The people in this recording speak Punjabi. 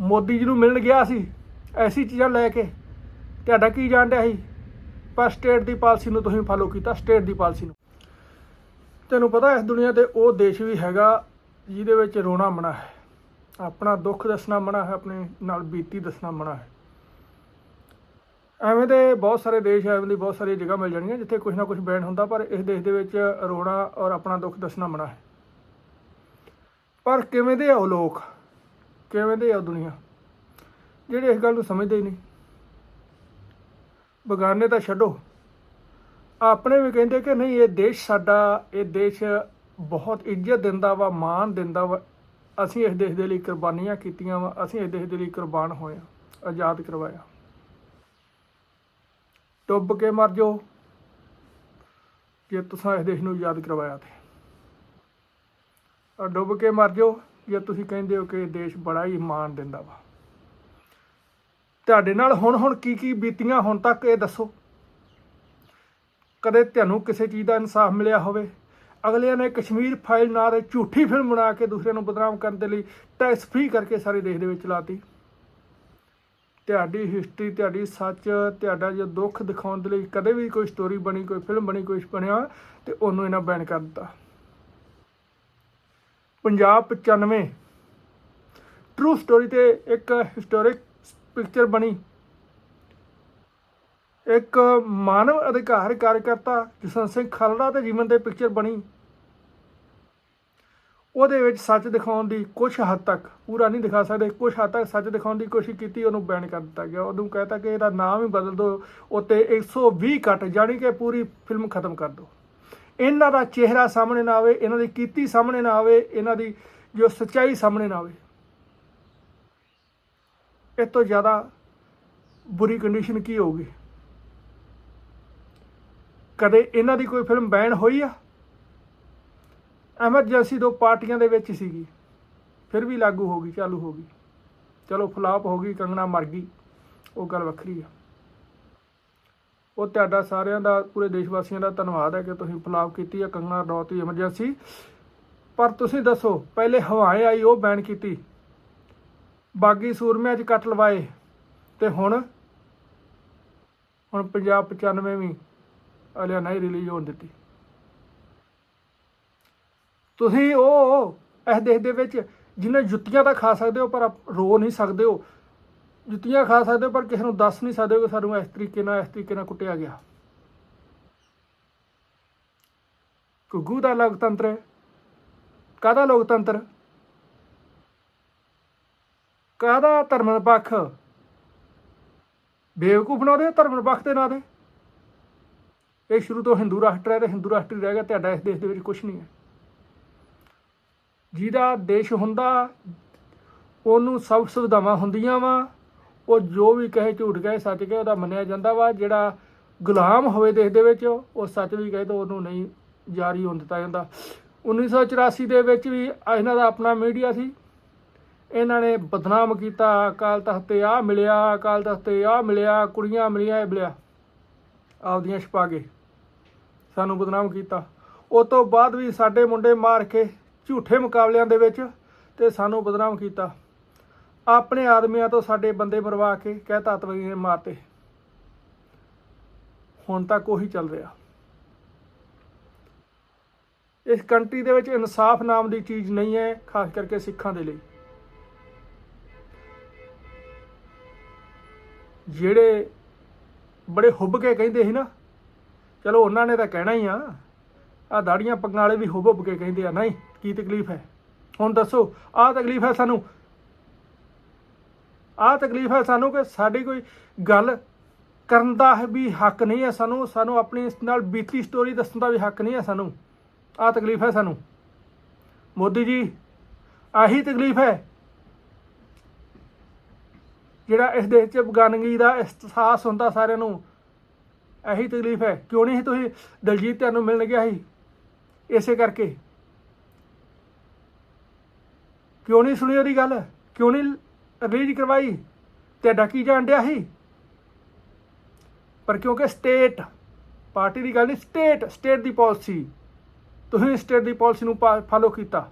ਮੋਦੀ ਜੀ ਨੂੰ ਮਿਲਣ ਗਿਆ ਸੀ, ਐਸੀ ਚੀਜ਼ਾਂ ਲੈ ਕੇ। ਤੁਹਾਡਾ ਕੀ ਜਾਣ ਡਿਆ ਸੀ? ਪਰ ਸਟੇਟ ਦੀ ਪਾਲਿਸੀ ਨੂੰ ਤੁਸੀਂ ਫਾਲੋ ਕੀਤਾ ਸਟੇਟ ਦੀ ਪਾਲਿਸੀ ਨੂੰ। ਤੈਨੂੰ ਪਤਾ ਇਸ ਦੁਨੀਆ ਤੇ ਉਹ ਦੇਸ਼ ਵੀ ਹੈਗਾ ਜਿਹਦੇ ਵਿੱਚ ਰੋਣਾ ਮਨਾ ਹੈ। ਆਪਣਾ ਦੁੱਖ ਦੱਸਣਾ ਮਨਾ ਹੈ, ਆਪਣੇ ਨਾਲ ਬੀਤੀ ਦੱਸਣਾ ਮਨਾ ਹੈ। ਐਵੇਂ ਦੇ ਬਹੁਤ ਸਾਰੇ ਦੇਸ਼, ਐਵੇਂ ਦੀ ਬਹੁਤ ਸਾਰੀਆਂ ਜਗ੍ਹਾ ਮਿਲ ਜਾਣਗੀਆਂ ਜਿੱਥੇ ਕੁਝ ਨਾ ਕੁਝ ਬੈਨ ਹੁੰਦਾ, ਪਰ ਇਸ ਦੇਸ਼ ਦੇ ਵਿੱਚ ਰੋਣਾ ਔਰ ਆਪਣਾ ਦੁੱਖ ਦੱਸਣਾ ਮਨਾ ਹੈ। ਪਰ ਕਿਵੇਂ ਦੇ ਆ ਉਹ ਲੋਕ? ਕਿਵੇਂ ਦੇ ਆ ਦੁਨੀਆ? ਜਿਹੜੇ ਇਸ ਗੱਲ ਨੂੰ ਸਮਝਦੇ ਹੀ ਨਹੀਂ। ਬਗਾਨੇ ਤਾਂ ਛੱਡੋ। ਆਪਣੇ ਵੀ ਕਹਿੰਦੇ ਕਿ ਨਹੀਂ, ਇਹ ਦੇਸ਼ ਸਾਡਾ, ਇਹ ਦੇਸ਼ ਬਹੁਤ ਇੱਜ਼ਤ ਦਿੰਦਾ ਵਾ, ਮਾਣ ਦਿੰਦਾ ਵਾ। ਅਸੀਂ ਇਸ ਦੇਸ਼ ਦੇ ਲਈ ਕੁਰਬਾਨੀਆਂ ਕੀਤੀਆਂ ਵਾ, ਅਸੀਂ ਇਸ ਦੇਸ਼ ਦੇ ਲਈ ਕੁਰਬਾਨ ਹੋਏ ਆ, ਆਜ਼ਾਦ ਕਰਵਾਇਆ। ਡੁੱਬ ਕੇ ਮਰ ਜਾਓ, ਜੇ ਤੁਸੀਂ ਇਸ ਦੇਸ਼ ਨੂੰ ਆਜ਼ਾਦ ਕਰਵਾਇਆ ਤੇ। ਡੁੱਬ ਕੇ ਮਰ ਜਾਓ ਜਾਂ ਤੁਸੀਂ ਕਹਿੰਦੇ ਹੋ ਕਿ ਦੇਸ਼ ਬੜਾ ਹੀ ਮਾਣ ਦਿੰਦਾ ਵਾ। ਤੁਹਾਡੇ ਨਾਲ ਹੁਣ ਹੁਣ ਕੀ ਕੀ ਬੀਤੀਆਂ, ਹੁਣ ਤੱਕ ਇਹ ਦੱਸੋ। ਕਦੇ ਤੁਹਾਨੂੰ ਕਿਸੇ ਚੀਜ਼ ਦਾ ਇਨਸਾਫ ਮਿਲਿਆ ਹੋਵੇ? ਅਗਲਿਆਂ ਨੇ ਕਸ਼ਮੀਰ ਫਾਈਲ ਨਾਂ ਦੇ ਝੂਠੀ ਫਿਲਮ ਬਣਾ ਕੇ ਦੂਸਰਿਆਂ ਨੂੰ ਬਦਨਾਮ ਕਰਨ ਦੇ ਲਈ ਟੈਕਸ ਫ੍ਰੀ ਕਰਕੇ ਸਾਰੇ ਦੇਸ਼ ਦੇ ਵਿੱਚ ਲਾਤੀ। ਤੁਹਾਡੀ ਹਿਸਟਰੀ ਤੁਹਾਡੀ ਸੱਚ, ਤੁਹਾਡਾ ਜੋ ਦੁੱਖ ਦਿਖਾਉਣ ਦੇ ਲਈ ਕਦੇ ਵੀ ਕੋਈ ਸਟੋਰੀ ਬਣੀ, ਕੋਈ ਫਿਲਮ ਬਣੀ, ਕੋਈ ਬਣਿਆ ਤੇ ਉਹਨੂੰ ਇਹਨਾਂ ਬੈਨ ਕਰ ਦਿੱਤਾ। ਪੰਜਾਬ 95 ਟਰੂ ਸਟੋਰੀ ਤੇ ਇੱਕ ਹਿਸਟੋਰਿਕ ਪਿਕਚਰ ਬਣੀ। ਇੱਕ ਮਾਨਵ ਅਧਿਕਾਰ ਕਾਰਜਕਰਤਾ ਜਸਵੰਤ ਸਿੰਘ ਖਲੜਾ ਦੇ ਜੀਵਨ ਤੇ ਪਿਕਚਰ ਬਣੀ। ਉਹਦੇ ਵਿੱਚ ਸੱਚ ਦਿਖਾਉਣ ਦੀ ਕੁਝ ਹੱਦ ਤੱਕ, ਪੂਰਾ ਨਹੀਂ ਦਿਖਾ ਸਕਦੇ ਕੁਝ ਹੱਦ ਤੱਕ ਸੱਚ ਦਿਖਾਉਣ ਦੀ ਕੋਸ਼ਿਸ਼ ਕੀਤੀ, ਉਹਨੂੰ ਬੈਨ ਕਰ ਦਿੱਤਾ ਗਿਆ। ਉਹਨੂੰ ਕਹਿਤਾ ਕਿ ਇਹਦਾ ਨਾਮ ਹੀ ਬਦਲ ਦਿਓ, ਉੱਤੇ 120 ਕੱਟ, ਜਾਣੀ ਕਿ ਪੂਰੀ ਫਿਲਮ ਖਤਮ ਕਰ ਦਿਓ। ਇਹਨਾਂ ਦਾ ਚਿਹਰਾ ਸਾਹਮਣੇ ਨਾ ਆਵੇ, ਇਹਨਾਂ ਦੀ ਕੀਤੀ ਸਾਹਮਣੇ ਨਾ ਆਵੇ, ਇਹਨਾਂ ਦੀ ਜੋ ਸੱਚਾਈ ਸਾਹਮਣੇ ਨਾ ਆਵੇ। ਇਹ ਤੋਂ ਜ਼ਿਆਦਾ ਬੁਰੀ ਕੰਡੀਸ਼ਨ ਕੀ ਹੋਊਗੀ? ਕਦੇ ਇਹਨਾਂ ਦੀ ਕੋਈ ਫਿਲਮ ਬੈਨ ਹੋਈ ਆ? ਐਮਰਜੈਂਸੀ ਦੋ ਪਾਰਟੀਆਂ ਦੇ ਵਿੱਚ ਸੀਗੀ, ਫਿਰ ਵੀ ਲਾਗੂ ਹੋ ਗਈ, ਚਾਲੂ ਹੋ ਗਈ। ਚਲੋ ਫਲਾਪ ਹੋ ਗਈ, ਕੰਗਣਾ ਮਰ ਗਈ, ਉਹ ਗੱਲ ਵੱਖਰੀ ਆ। ਉਹ ਤੁਹਾਡਾ ਸਾਰਿਆਂ ਦਾ, ਪੂਰੇ ਦੇਸ਼ ਵਾਸੀਆਂ ਦਾ ਧੰਨਵਾਦ ਹੈ ਕਿ ਤੁਸੀਂ ਫਲਾਪ ਕੀਤੀ ਹੈ ਕੰਗਣਾ ਰਣੌਤ ਦੀ ਐਮਰਜੈਂਸੀ। ਪਰ ਤੁਸੀਂ ਦੱਸੋ, ਪਹਿਲੇ ਹਵਾਏ ਆਈ, ਉਹ ਬੈਨ ਕੀਤੀ। ਬਾਗੀ ਸੂਰਮਿਆਂ 'ਚ ਕੱਟ ਲਵਾਏ, ਤੇ ਹੁਣ? ਹੁਣ ਪੰਜਾਬ 95 ਵੀ ਅਲਿਆ ਨਹੀਂ ਰਿਲੀਜ਼ ਹੋਣ ਦਿੱਤੀ। ਤੁਸੀਂ ਉਹ ਇਸ ਦੇਸ਼ ਦੇ ਵਿੱਚ ਜਿੰਨੇ ਜੁੱਤੀਆਂ ਤਾਂ ਖਾ ਸਕਦੇ ਹੋ, ਪਰ ਰੋ ਨਹੀਂ ਸਕਦੇ ਹੋ। ਜੁੱਤੀਆਂ ਖਾ ਸਕਦੇ ਹੋ, ਪਰ ਕਿਸੇ ਨੂੰ ਦੱਸ ਨਹੀਂ ਸਕਦੇ ਕਿ ਸਾਨੂੰ ਇਸ ਤਰੀਕੇ ਨਾਲ, ਇਸ ਤਰੀਕੇ ਨਾਲ ਕੁੱਟਿਆ ਗਿਆ। ਗੁੱਗੂ ਦਾ ਲੋਕਤੰਤਰ ਹੈ। ਕਾਹਦਾ ਲੋਕਤੰਤਰ? ਕਾਹਦਾ ਧਰਮ ਨਿਰਪੱਖ ਬੇਵਕੂਫ ਬਣਾਉਂਦੇ ਆ ਧਰਮ ਨਿਰਪੱਖ ਦੇ ਨਾਂ ਤੇ ਇਹ ਸ਼ੁਰੂ ਤੋਂ ਹਿੰਦੂ ਰਾਸ਼ਟਰ ਹੈ ਤੇ ਹਿੰਦੂ ਰਾਸ਼ਟਰ ਰਹਿ ਗਿਆ, ਤੁਹਾਡਾ ਇਸ ਦੇਸ਼ ਦੇ ਵਿੱਚ ਕੁਝ ਨਹੀਂ ਹੈ। ਜਿਹਦਾ ਦੇਸ਼ ਹੁੰਦਾ, ਉਹਨੂੰ ਸਭ ਸੁਵਿਧਾਵਾਂ ਹੁੰਦੀਆਂ ਵਾ। ਉਹ ਜੋ ਵੀ ਕਹੇ ਝੂਠ ਕਹੇ, ਸੱਚ ਕਹੇ, ਉਹਦਾ ਮੰਨਿਆ ਜਾਂਦਾ ਵਾ। ਜਿਹੜਾ ਗੁਲਾਮ ਹੋਵੇ ਦੇਸ਼ ਦੇ ਵਿੱਚ, ਉਹ ਸੱਚ ਵੀ ਕਹੇ ਤਾਂ ਉਹਨੂੰ ਨਹੀਂ ਜਾਰੀ ਹੋਣ ਦਿੱਤਾ ਜਾਂਦਾ। 1984 ਦੇ ਵਿੱਚ ਵੀ ਇਹਨਾਂ ਦਾ ਆਪਣਾ ਮੀਡੀਆ ਸੀ। ਇਹਨਾਂ ਨੇ ਬਦਨਾਮ ਕੀਤਾ। ਅਕਾਲ ਤਖਤ ਤੇ ਆ ਮਿਲਿਆ, ਅਕਾਲ ਤਖਤ ਤੇ ਆ ਮਿਲਿਆ, ਕੁੜੀਆਂ ਮਿਲੀਆਂ, ਇਹ ਮਿਲਿਆ। ਆਪਦੀਆਂ ਛਪਾ ਕੇ ਸਾਨੂੰ ਬਦਨਾਮ ਕੀਤਾ। ਉਸ ਤੋਂ ਬਾਅਦ ਵੀ ਸਾਡੇ ਮੁੰਡੇ ਮਾਰ ਕੇ ਝੂਠੇ ਮੁਕਾਬਲਿਆਂ ਦੇ ਵਿੱਚ ਤੇ ਸਾਨੂੰ ਬਦਨਾਮ ਕੀਤਾ। ਆਪਣੇ ਆਦਮੀਆਂ ਤੋਂ ਸਾਡੇ ਬੰਦੇ ਮਰਵਾ ਕੇ ਕਹਿਤਾ ਤਤਵੀ ਨੇ ਮਾਰਤੇ। ਹੁਣ ਤੱਕ ਉਹੀ ਚੱਲ ਰਿਹਾ। ਇਸ ਕੰਟਰੀ ਦੇ ਵਿੱਚ ਇਨਸਾਫ ਨਾਮ ਦੀ ਚੀਜ਼ ਨਹੀਂ ਹੈ, ਖਾਸ ਕਰਕੇ ਸਿੱਖਾਂ ਦੇ ਲਈ। ਜਿਹੜੇ ਬੜੇ ਹੁੱਬ ਕੇ ਕਹਿੰਦੇ ਸੀ ਨਾ, ਚਲੋ ਉਹਨਾਂ ਨੇ ਤਾਂ ਕਹਿਣਾ ਹੀ ਆ ਆ ਦਾੜੀਆਂ ਪੱਗਾਂ ਵਾਲੇ ਵੀ ਹੁੱਬ ਹੁੱਬ ਕੇ ਕਹਿੰਦੇ ਆ, ਨਹੀਂ, ਕੀ ਤਕਲੀਫ ਹੈ? ਹੁਣ ਦੱਸੋ, ਆਹ ਤਕਲੀਫ ਹੈ ਸਾਨੂੰ ਆਹ ਤਕਲੀਫ ਹੈ ਸਾਨੂੰ ਕਿ ਸਾਡੀ ਕੋਈ ਗੱਲ ਕਰਨ ਦਾ ਵੀ ਹੱਕ ਨਹੀਂ ਹੈ ਸਾਨੂੰ ਸਾਨੂੰ ਆਪਣੀ ਇਸ ਨਾਲ ਬੀਤੀ ਸਟੋਰੀ ਦੱਸਣ ਦਾ ਵੀ ਹੱਕ ਨਹੀਂ ਹੈ ਸਾਨੂੰ। ਆਹ ਤਕਲੀਫ ਹੈ ਸਾਨੂੰ। ਮੋਦੀ ਜੀ, ਆਹੀ ਤਕਲੀਫ ਹੈ ਜਿਹੜਾ ਇਸ ਦੇਸ਼ 'ਚ ਬਗਾਨਗੀ ਦਾ ਅਹਿਸਾਸ ਹੁੰਦਾ ਸਾਰਿਆਂ ਨੂੰ। ਇਹੀ ਤਕਲੀਫ ਹੈ। ਕਿਉਂ ਨਹੀਂ ਸੀ ਤੁਸੀਂ ਦਲਜੀਤ ਤੁਹਾਨੂੰ ਮਿਲਣ ਗਿਆ ਸੀ? ਇਸੇ ਕਰਕੇ। ਕਿਉਂ ਨਹੀਂ ਸੁਣੀ ਉਹਦੀ ਗੱਲ? ਕਿਉਂ ਨਹੀਂ ਰਿਲੀਜ਼ ਕਰਵਾਈ ਤੁਹਾਡਾ ਕੀ ਜਾਣ ਡਿਆ ਸੀ? ਪਰ ਕਿਉਂਕਿ ਸਟੇਟ ਪਾਰਟੀ ਦੀ ਗੱਲ ਨਹੀਂ ਸਟੇਟ ਸਟੇਟ ਦੀ ਪਾਲਿਸੀ ਤੁਸੀਂ ਸਟੇਟ ਦੀ ਪਾਲਿਸੀ ਨੂੰ ਫਾਲੋ ਕੀਤਾ।